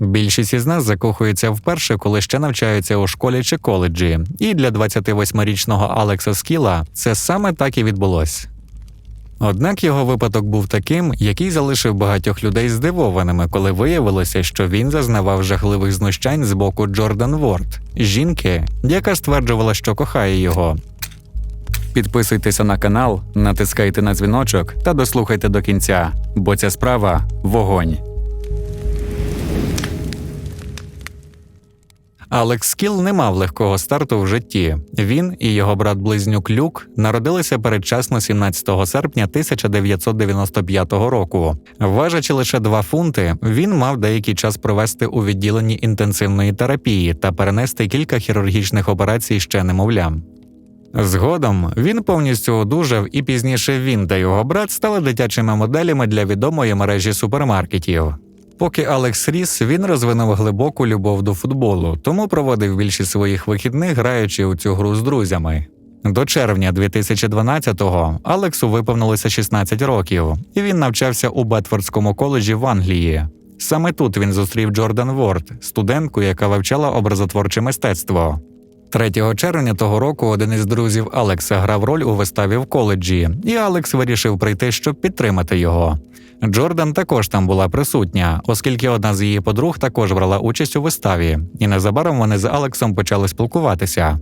Більшість із нас закохується вперше, коли ще навчаються у школі чи коледжі, і для 28-річного Алекса Скіла це саме так і відбулось. Однак його випадок був таким, який залишив багатьох людей здивованими, коли виявилося, що він зазнавав жахливих знущань з боку Джордан Ворд, жінки, яка стверджувала, що кохає його. Підписуйтеся на канал, натискайте на дзвіночок та дослухайте до кінця, бо ця справа вогонь. Алекс Скіл не мав легкого старту в житті. Він і його брат-близнюк Люк народилися передчасно 17 серпня 1995 року. Важачи лише 2 фунти, він мав деякий час провести у відділенні інтенсивної терапії та перенести кілька хірургічних операцій ще немовлям. Згодом він повністю одужав, і пізніше він та його брат стали дитячими моделями для відомої мережі супермаркетів. Поки Алекс ріс, він розвинув глибоку любов до футболу, тому проводив більшість своїх вихідних, граючи у цю гру з друзями. До червня 2012-го Алексу виповнилося 16 років, і він навчався у Бетфордському коледжі в Англії. Саме тут він зустрів Джордан Ворд, студентку, яка вивчала образотворче мистецтво. 3 червня того року один із друзів Алекса грав роль у виставі в коледжі, і Алекс вирішив прийти, щоб підтримати його. Джордан також там була присутня, оскільки одна з її подруг також брала участь у виставі, і незабаром вони з Алексом почали спілкуватися.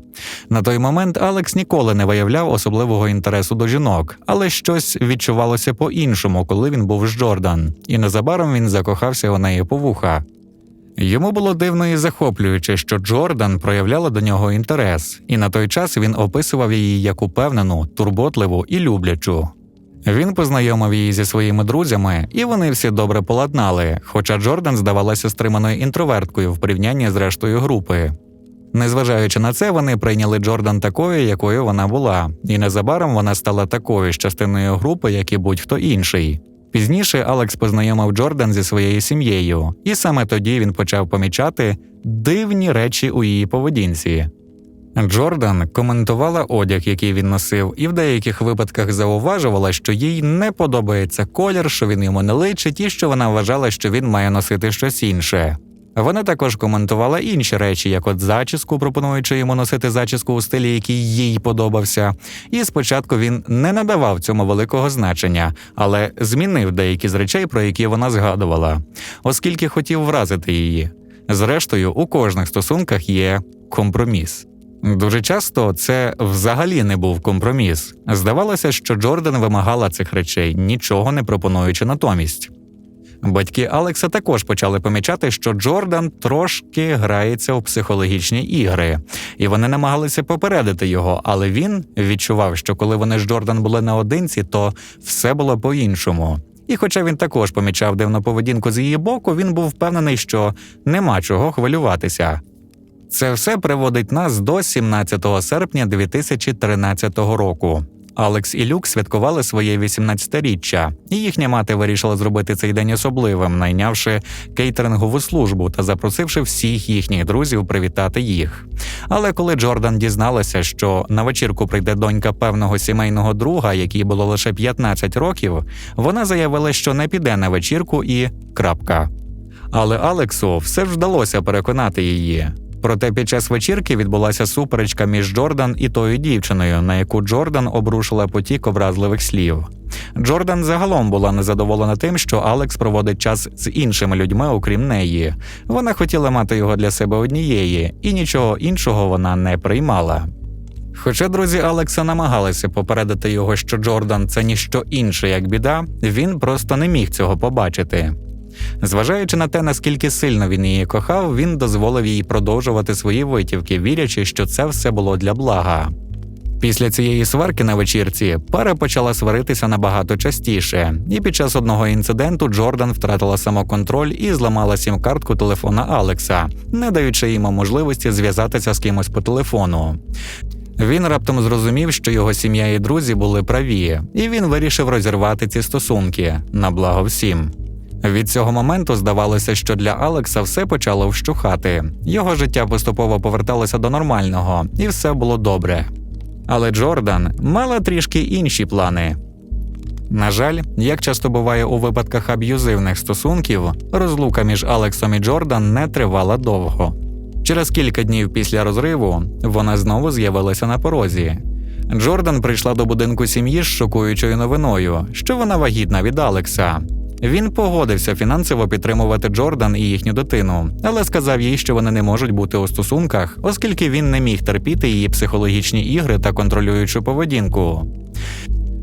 На той момент Алекс ніколи не виявляв особливого інтересу до жінок, але щось відчувалося по-іншому, коли він був з Джордан, і незабаром він закохався у неї по вуха. Йому було дивно і захоплююче, що Джордан проявляла до нього інтерес, і на той час він описував її як упевнену, турботливу і люблячу. Він познайомив її зі своїми друзями, і вони всі добре поладнали, хоча Джордан здавалася стриманою інтроверткою в порівнянні з рештою групи. Незважаючи на це, вони прийняли Джордан такою, якою вона була, і незабаром вона стала такою ж частиною групи, як і будь-хто інший. Пізніше Алекс познайомив Джордан зі своєю сім'єю, і саме тоді він почав помічати дивні речі у її поведінці. Джордан коментувала одяг, який він носив, і в деяких випадках зауважувала, що їй не подобається колір, що він йому не личить, і що вона вважала, що він має носити щось інше. Вона також коментувала інші речі, як от зачіску, пропонуючи йому носити зачіску у стилі, який їй подобався. І спочатку він не надавав цьому великого значення, але змінив деякі з речей, про які вона згадувала, оскільки хотів вразити її. Зрештою, у кожних стосунках є компроміс. Дуже часто це взагалі не був компроміс. Здавалося, що Джордан вимагала цих речей, нічого не пропонуючи натомість. Батьки Алекса також почали помічати, що Джордан трошки грається у психологічні ігри, і вони намагалися попередити його, але він відчував, що коли вони з Джордан були наодинці, то все було по-іншому. І хоча він також помічав дивну поведінку з її боку, він був впевнений, що нема чого хвилюватися. Це все приводить нас до 17 серпня 2013 року. Алекс і Люк святкували своє 18-річчя, і їхня мати вирішила зробити цей день особливим, найнявши кейтерингову службу та запросивши всіх їхніх друзів привітати їх. Але коли Джордан дізналася, що на вечірку прийде донька певного сімейного друга, якій було лише 15 років, вона заявила, що не піде на вечірку і крапка. Але Алексу все ж вдалося переконати її. Проте під час вечірки відбулася суперечка між Джордан і тою дівчиною, на яку Джордан обрушила потік образливих слів. Джордан загалом була незадоволена тим, що Алекс проводить час з іншими людьми, окрім неї. Вона хотіла мати його для себе однієї, і нічого іншого вона не приймала. Хоча друзі Алекса намагалися попередити його, що Джордан це ніщо інше, як біда, він просто не міг цього побачити. Зважаючи на те, наскільки сильно він її кохав, він дозволив їй продовжувати свої витівки, вірячи, що це все було для блага. Після цієї сварки на вечірці пара почала сваритися набагато частіше, і під час одного інциденту Джордан втратила самоконтроль і зламала сім-картку телефона Алекса, не даючи йому можливості зв'язатися з кимось по телефону. Він раптом зрозумів, що його сім'я і друзі були праві, і він вирішив розірвати ці стосунки на благо всім. Від цього моменту здавалося, що для Алекса все почало вщухати. Його життя поступово поверталося до нормального, і все було добре. Але Джордан мала трішки інші плани. На жаль, як часто буває у випадках аб'юзивних стосунків, розлука між Алексом і Джордан не тривала довго. Через кілька днів після розриву вона знову з'явилася на порозі. Джордан прийшла до будинку сім'ї з шокуючою новиною, що вона вагітна від Алекса. Він погодився фінансово підтримувати Джордан і їхню дитину, але сказав їй, що вони не можуть бути у стосунках, оскільки він не міг терпіти її психологічні ігри та контролюючу поведінку.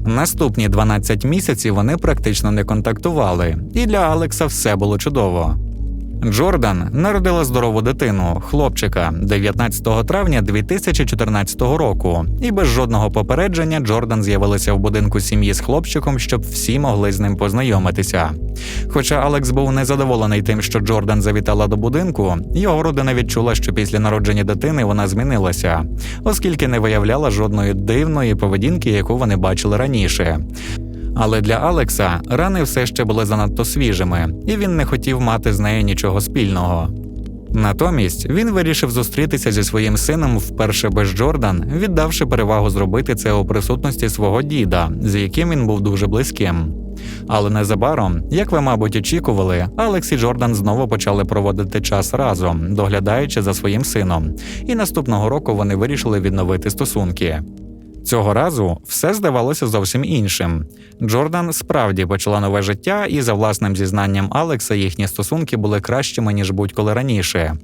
Наступні 12 місяців вони практично не контактували, і для Алекса все було чудово. Джордан народила здорову дитину, хлопчика, 19 травня 2014 року, і без жодного попередження Джордан з'явилася в будинку сім'ї з хлопчиком, щоб всі могли з ним познайомитися. Хоча Алекс був незадоволений тим, що Джордан завітала до будинку, його родина відчула, що після народження дитини вона змінилася, оскільки не виявляла жодної дивної поведінки, яку вони бачили раніше. Але для Алекса рани все ще були занадто свіжими, і він не хотів мати з нею нічого спільного. Натомість він вирішив зустрітися зі своїм сином вперше без Джордан, віддавши перевагу зробити це у присутності свого діда, з яким він був дуже близьким. Але незабаром, як ви, мабуть, очікували, Алекс і Джордан знову почали проводити час разом, доглядаючи за своїм сином. І наступного року вони вирішили відновити стосунки. Цього разу все здавалося зовсім іншим. Джордан справді почала нове життя, і за власним зізнанням Алекса їхні стосунки були кращими ніж будь-коли раніше.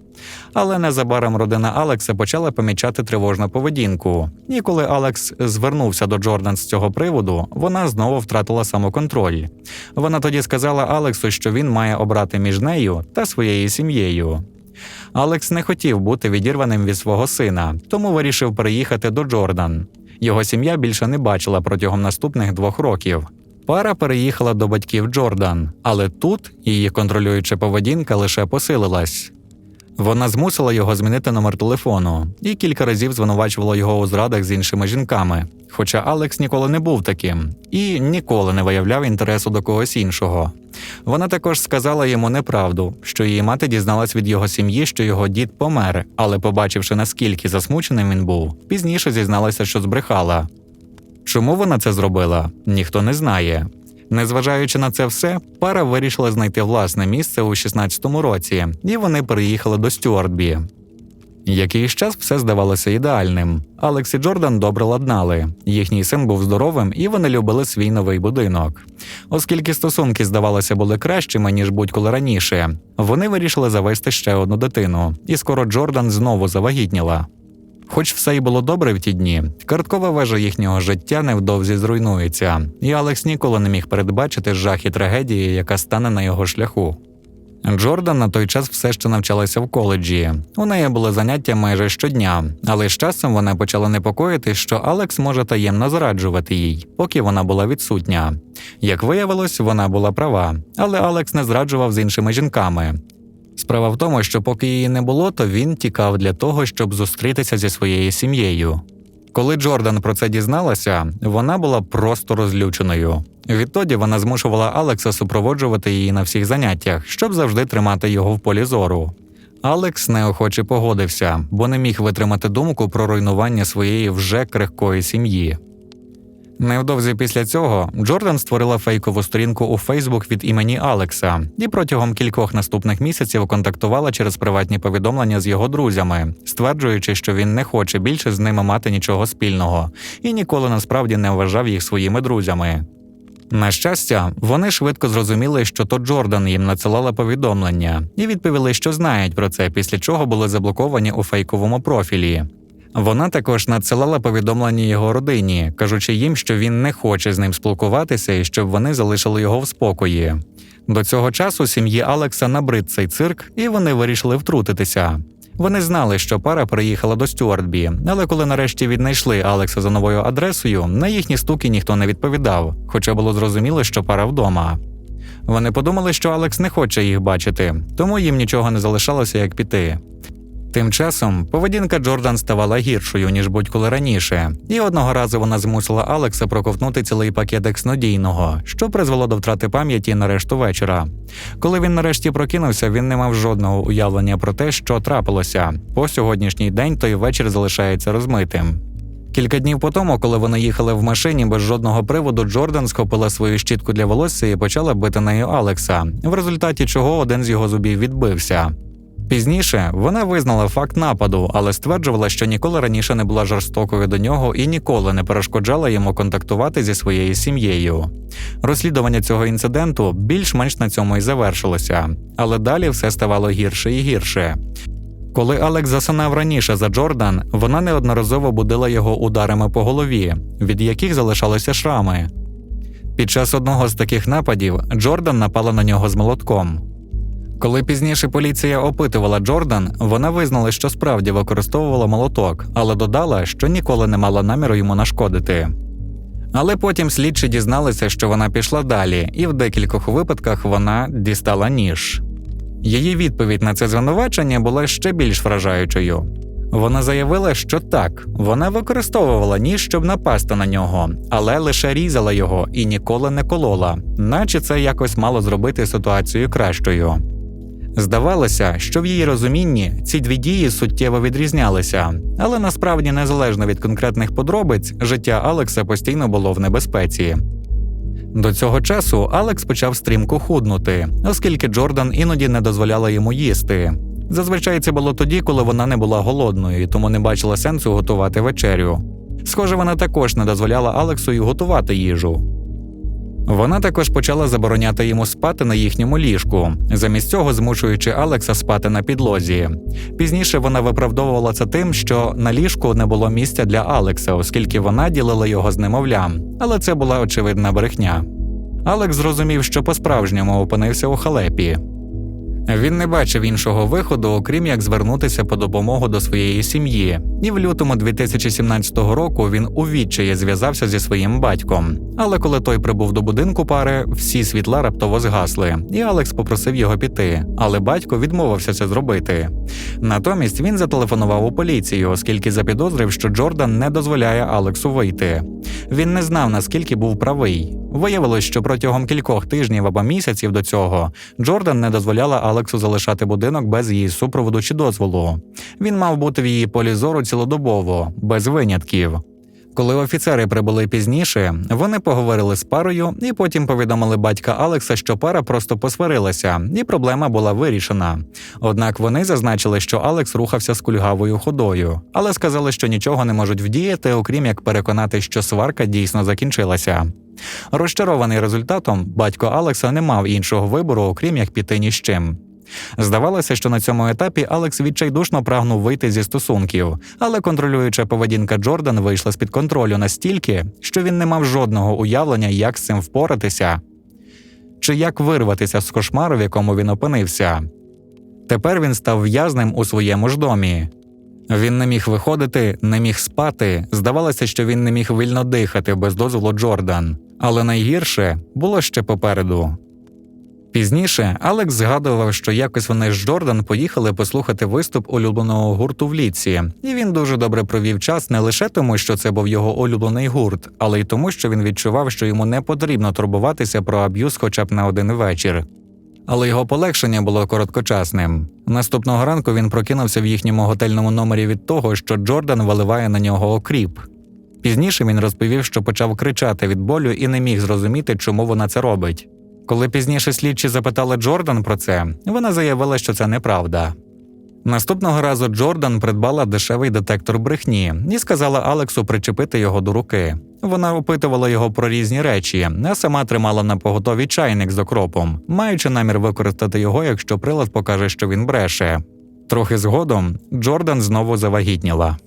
Але незабаром родина Алекса почала помічати тривожну поведінку. І коли Алекс звернувся до Джордан з цього приводу, вона знову втратила самоконтроль. Вона тоді сказала Алексу, що він має обрати між нею та своєю сім'єю. Алекс не хотів бути відірваним від свого сина, тому вирішив переїхати до Джордан. Його сім'я більше не бачила протягом наступних двох років. Пара переїхала до батьків Джордан, але тут її контролююча поведінка лише посилилась. Вона змусила його змінити номер телефону і кілька разів звинувачувала його у зрадах з іншими жінками. Хоча Алекс ніколи не був таким і ніколи не виявляв інтересу до когось іншого. Вона також сказала йому неправду, що її мати дізналась від його сім'ї, що його дід помер, але, побачивши наскільки засмученим він був, пізніше зізналася, що збрехала. Чому вона це зробила, ніхто не знає. Незважаючи на це все, пара вирішила знайти власне місце у 16-му році, і вони переїхали до Стюартбі. Якийсь час все здавалося ідеальним. Алекс і Джордан добре ладнали. Їхній син був здоровим, і вони любили свій новий будинок. Оскільки стосунки, здавалося, були кращими ніж будь-коли раніше, вони вирішили завести ще одну дитину, і скоро Джордан знову завагітніла. Хоч все й було добре в ті дні, карткова вежа їхнього життя невдовзі зруйнується, і Алекс ніколи не міг передбачити жах і трагедії, яка стане на його шляху. Джордан на той час все ще навчалася в коледжі. У неї були заняття майже щодня, але з часом вона почала непокоїти, що Алекс може таємно зраджувати їй, поки вона була відсутня. Як виявилось, вона була права, але Алекс не зраджував з іншими жінками. Справа в тому, що поки її не було, то він тікав для того, щоб зустрітися зі своєю сім'єю. Коли Джордан про це дізналася, вона була просто розлюченою. Відтоді вона змушувала Алекса супроводжувати її на всіх заняттях, щоб завжди тримати його в полі зору. Алекс неохоче погодився, бо не міг витримати думку про руйнування своєї вже крихкої сім'ї. Невдовзі після цього Джордан створила фейкову сторінку у Фейсбук від імені Алекса і протягом кількох наступних місяців контактувала через приватні повідомлення з його друзями, стверджуючи, що він не хоче більше з ними мати нічого спільного і ніколи насправді не вважав їх своїми друзями. На щастя, вони швидко зрозуміли, що то Джордан їм надсилала повідомлення, і відповіли, що знають про це, після чого були заблоковані у фейковому профілі. Вона також надсилала повідомлення його родині, кажучи їм, що він не хоче з ним спілкуватися і щоб вони залишили його в спокої. До цього часу сім'ї Алекса набрид цей цирк, і вони вирішили втрутитися. Вони знали, що пара приїхала до Стюартбі, але коли нарешті віднайшли Алекса за новою адресою, на їхні стуки ніхто не відповідав, хоча було зрозуміло, що пара вдома. Вони подумали, що Алекс не хоче їх бачити, тому їм нічого не залишалося, як піти. Тим часом поведінка Джордан ставала гіршою ніж будь-коли раніше, і одного разу вона змусила Алекса проковтнути цілий пакет екснодійного, що призвело до втрати пам'яті на решту вечора. Коли він нарешті прокинувся, він не мав жодного уявлення про те, що трапилося. По сьогоднішній день той вечір залишається розмитим. Кілька днів по тому, коли вони їхали в машині без жодного приводу, Джордан схопила свою щітку для волосся і почала бити нею Алекса, в результаті чого один з його зубів відбився. Пізніше вона визнала факт нападу, але стверджувала, що ніколи раніше не була жорстокою до нього і ніколи не перешкоджала йому контактувати зі своєю сім'єю. Розслідування цього інциденту більш-менш на цьому і завершилося, але далі все ставало гірше і гірше. Коли Алекс засинав раніше за Джордан, вона неодноразово будила його ударами по голові, від яких залишалися шрами. Під час одного з таких нападів Джордан напала на нього з молотком. Коли пізніше поліція опитувала Джордан, вона визнала, що справді використовувала молоток, але додала, що ніколи не мала наміру йому нашкодити. Але потім слідчі дізналися, що вона пішла далі, і в декількох випадках вона дістала ніж. Її відповідь на це звинувачення була ще більш вражаючою. Вона заявила, що так, вона використовувала ніж, щоб напасти на нього, але лише різала його і ніколи не колола, наче це якось мало зробити ситуацію кращою. Здавалося, що в її розумінні ці дві дії суттєво відрізнялися, але насправді, незалежно від конкретних подробиць, життя Алекса постійно було в небезпеці. До цього часу Алекс почав стрімко худнути, оскільки Джордан іноді не дозволяла йому їсти. Зазвичай це було тоді, коли вона не була голодною, тому не бачила сенсу готувати вечерю. Схоже, вона також не дозволяла Алексу й готувати їжу. Вона також почала забороняти йому спати на їхньому ліжку, замість цього змушуючи Алекса спати на підлозі. Пізніше вона виправдовувала це тим, що на ліжку не було місця для Алекса, оскільки вона ділила його з немовлям, але це була очевидна брехня. Алекс зрозумів, що по-справжньому опинився у халепі. Він не бачив іншого виходу, окрім як звернутися по допомогу до своєї сім'ї. І в лютому 2017 року він у відчаї зв'язався зі своїм батьком. Але коли той прибув до будинку пари, всі світла раптово згасли, і Алекс попросив його піти. Але батько відмовився це зробити. Натомість він зателефонував у поліцію, оскільки запідозрив, що Джордан не дозволяє Алексу вийти. Він не знав, наскільки був правий. Виявилось, що протягом кількох тижнів або місяців до цього Джордан не дозволяла Алексу залишати будинок без її супроводу чи дозволу. Він мав бути в її полі зору цілодобово, без винятків. Коли офіцери прибули пізніше, вони поговорили з парою і потім повідомили батька Алекса, що пара просто посварилася, і проблема була вирішена. Однак вони зазначили, що Алекс рухався з кульгавою ходою, але сказали, що нічого не можуть вдіяти, окрім як переконати, що сварка дійсно закінчилася. Розчарований результатом, батько Алекса не мав іншого вибору, окрім як піти ні з чим. Здавалося, що на цьому етапі Алекс відчайдушно прагнув вийти зі стосунків, але контролююча поведінка Джордан вийшла з під контролю настільки, що він не мав жодного уявлення, як з цим впоратися, чи як вирватися з кошмару, в якому він опинився. Тепер він став в'язнем у своєму ж домі. Він не міг виходити, не міг спати. Здавалося, що він не міг вільно дихати без дозволу Джордан. Але найгірше було ще попереду. Пізніше Алекс згадував, що якось вони з Джордан поїхали послухати виступ улюбленого гурту в ліці, і він дуже добре провів час не лише тому, що це був його улюблений гурт, але й тому, що він відчував, що йому не потрібно турбуватися про аб'юз хоча б на один вечір. Але його полегшення було короткочасним. Наступного ранку він прокинувся в їхньому готельному номері від того, що Джордан виливає на нього окріп. Пізніше він розповів, що почав кричати від болю і не міг зрозуміти, чому вона це робить. Коли пізніше слідчі запитали Джордан про це, вона заявила, що це неправда. Наступного разу Джордан придбала дешевий детектор брехні і сказала Алексу причепити його до руки. Вона опитувала його про різні речі, а сама тримала на поготові чайник з окропом, маючи намір використати його, якщо прилад покаже, що він бреше. Трохи згодом Джордан знову завагітніла.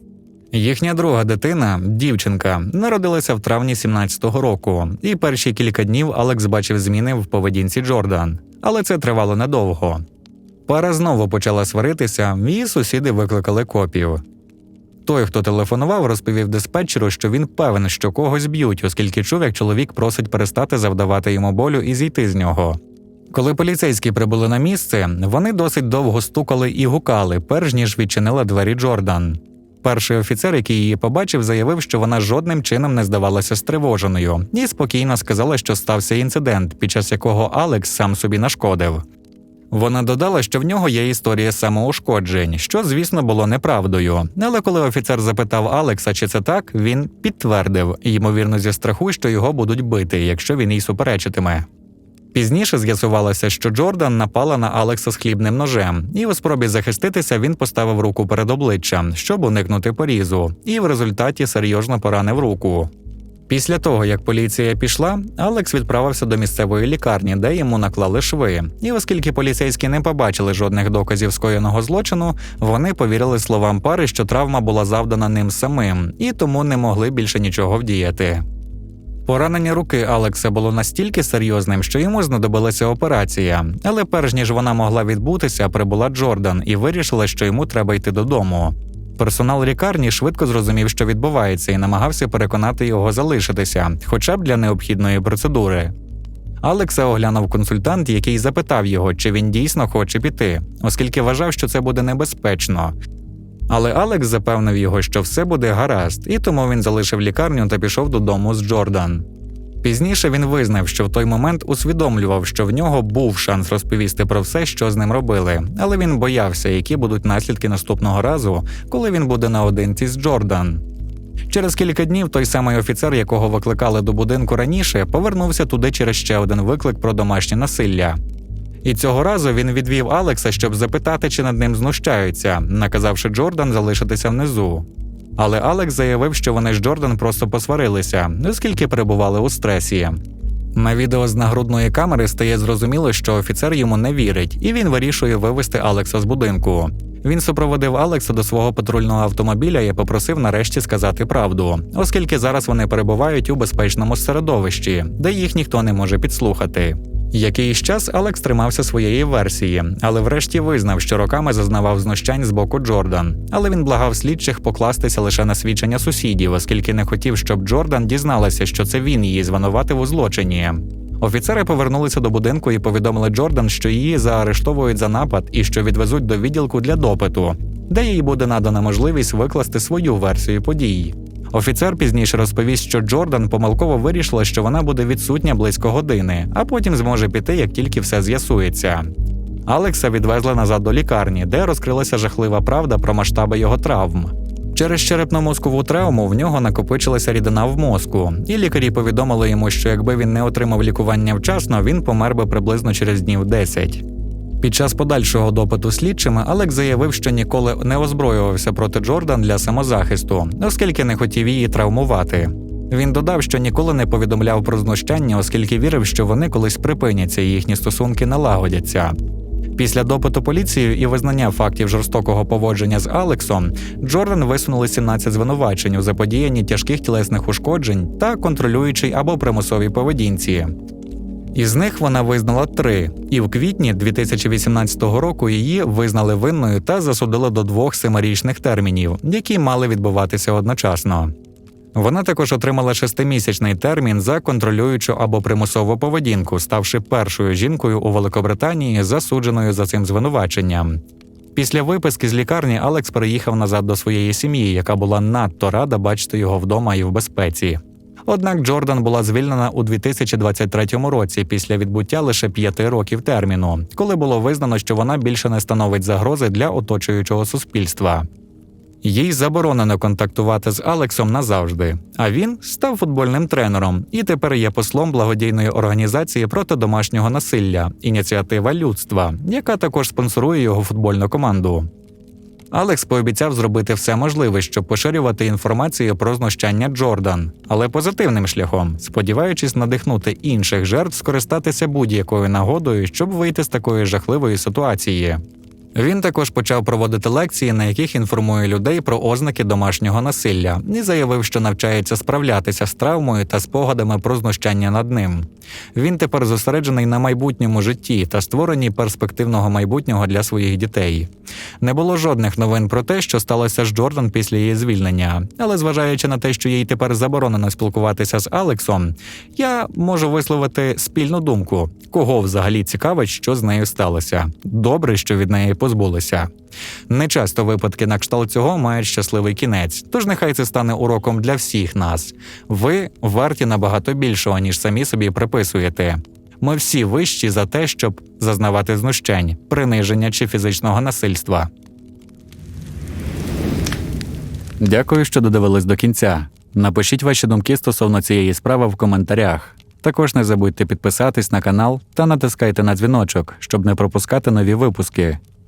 Їхня друга дитина, дівчинка, народилася в травні 17-го року, і перші кілька днів Алекс бачив зміни в поведінці Джордан, але це тривало недовго. Пара знову почала сваритися, і сусіди викликали копів. Той, хто телефонував, розповів диспетчеру, що він певен, що когось б'ють, оскільки чув, як чоловік просить перестати завдавати йому болю і зійти з нього. Коли поліцейські прибули на місце, вони досить довго стукали і гукали, перш ніж відчинила двері Джордан. Перший офіцер, який її побачив, заявив, що вона жодним чином не здавалася стривоженою, і спокійно сказала, що стався інцидент, під час якого Алекс сам собі нашкодив. Вона додала, що в нього є історія самоушкоджень, що, звісно, було неправдою. Але коли офіцер запитав Алекса, чи це так, він підтвердив, ймовірно, зі страху, що його будуть бити, якщо він їй суперечитиме. Пізніше з'ясувалося, що Джордан напала на Алекса з хлібним ножем, і у спробі захиститися він поставив руку перед обличчям, щоб уникнути порізу, і в результаті серйозно поранив руку. Після того, як поліція пішла, Алекс відправився до місцевої лікарні, де йому наклали шви. І оскільки поліцейські не побачили жодних доказів скоєного злочину, вони повірили словам пари, що травма була завдана ним самим, і тому не могли більше нічого вдіяти. Поранення руки Алекса було настільки серйозним, що йому знадобилася операція. Але перш ніж вона могла відбутися, прибула Джордан і вирішила, що йому треба йти додому. Персонал лікарні швидко зрозумів, що відбувається, і намагався переконати його залишитися, хоча б для необхідної процедури. Алекса оглянув консультант, який запитав його, чи він дійсно хоче піти, оскільки вважав, що це буде небезпечно. Але Алекс запевнив його, що все буде гаразд, і тому він залишив лікарню та пішов додому з Джордан. Пізніше він визнав, що в той момент усвідомлював, що в нього був шанс розповісти про все, що з ним робили, але він боявся, які будуть наслідки наступного разу, коли він буде наодинці з Джордан. Через кілька днів той самий офіцер, якого викликали до будинку раніше, повернувся туди через ще один виклик про домашнє насилля. І цього разу він відвів Алекса, щоб запитати, чи над ним знущаються, наказавши Джордан залишитися внизу. Але Алекс заявив, що вони з Джордан просто посварилися, оскільки перебували у стресі. На відео з нагрудної камери стає зрозуміло, що офіцер йому не вірить, і він вирішує вивести Алекса з будинку. Він супроводив Алекса до свого патрульного автомобіля і попросив нарешті сказати правду, оскільки зараз вони перебувають у безпечному середовищі, де їх ніхто не може підслухати. Якийсь час Алекс тримався своєї версії, але врешті визнав, що роками зазнавав знущань з боку Джордан. Але він благав слідчих покластися лише на свідчення сусідів, оскільки не хотів, щоб Джордан дізналася, що це він її звинуватив у злочині. Офіцери повернулися до будинку і повідомили Джордан, що її заарештовують за напад і що відвезуть до відділку для допиту, де їй буде надана можливість викласти свою версію подій. Офіцер пізніше розповість, що Джордан помилково вирішила, що вона буде відсутня близько години, а потім зможе піти, як тільки все з'ясується. Алекса відвезли назад до лікарні, де розкрилася жахлива правда про масштаби його травм. Через черепно-мозкову травму в нього накопичилася рідина в мозку, і лікарі повідомили йому, що якби він не отримав лікування вчасно, він помер би приблизно через днів 10. Під час подальшого допиту слідчими Алекс заявив, що ніколи не озброювався проти Джордан для самозахисту, оскільки не хотів її травмувати. Він додав, що ніколи не повідомляв про знущання, оскільки вірив, що вони колись припиняться і їхні стосунки налагодяться. Після допиту поліцією і визнання фактів жорстокого поводження з Алексом, Джордан висунули 17 звинувачень у заподіянні тяжких тілесних ушкоджень та контролюючій або примусовій поведінці. Із них вона визнала три, і в квітні 2018 року її визнали винною та засудили до двох семирічних термінів, які мали відбуватися одночасно. Вона також отримала шестимісячний термін за контролюючу або примусову поведінку, ставши першою жінкою у Великобританії, засудженою за цим звинуваченням. Після виписки з лікарні Алекс переїхав назад до своєї сім'ї, яка була надто рада бачити його вдома і в безпеці. Однак Джордан була звільнена у 2023 році після відбуття лише п'яти років терміну, коли було визнано, що вона більше не становить загрози для оточуючого суспільства. Їй заборонено контактувати з Алексом назавжди, а він став футбольним тренером і тепер є послом благодійної організації проти домашнього насилля ініціатива людства, яка також спонсорує його футбольну команду. Алекс пообіцяв зробити все можливе, щоб поширювати інформацію про знущання Джордан, але позитивним шляхом, сподіваючись надихнути інших жертв скористатися будь-якою нагодою, щоб вийти з такої жахливої ситуації. Він також почав проводити лекції, на яких інформує людей про ознаки домашнього насилля, і заявив, що навчається справлятися з травмою та спогадами про знущання над ним. Він тепер зосереджений на майбутньому житті та створенні перспективного майбутнього для своїх дітей. Не було жодних новин про те, що сталося з Джордан після її звільнення, але зважаючи на те, що їй тепер заборонено спілкуватися з Алексом, я можу висловити спільну думку, кого взагалі цікавить, що з нею сталося. Добре, що від неї позбулися. Нечасто випадки на кшталт цього мають щасливий кінець, тож нехай це стане уроком для всіх нас. Ви варті набагато більшого, ніж самі собі приписуєте. Ми всі вищі за те, щоб зазнавати знущань, приниження чи фізичного насильства. Дякую, що додивились до кінця. Напишіть ваші думки стосовно цієї справи в коментарях. Також не забудьте підписатись на канал та натискайте на дзвіночок, щоб не пропускати нові випуски.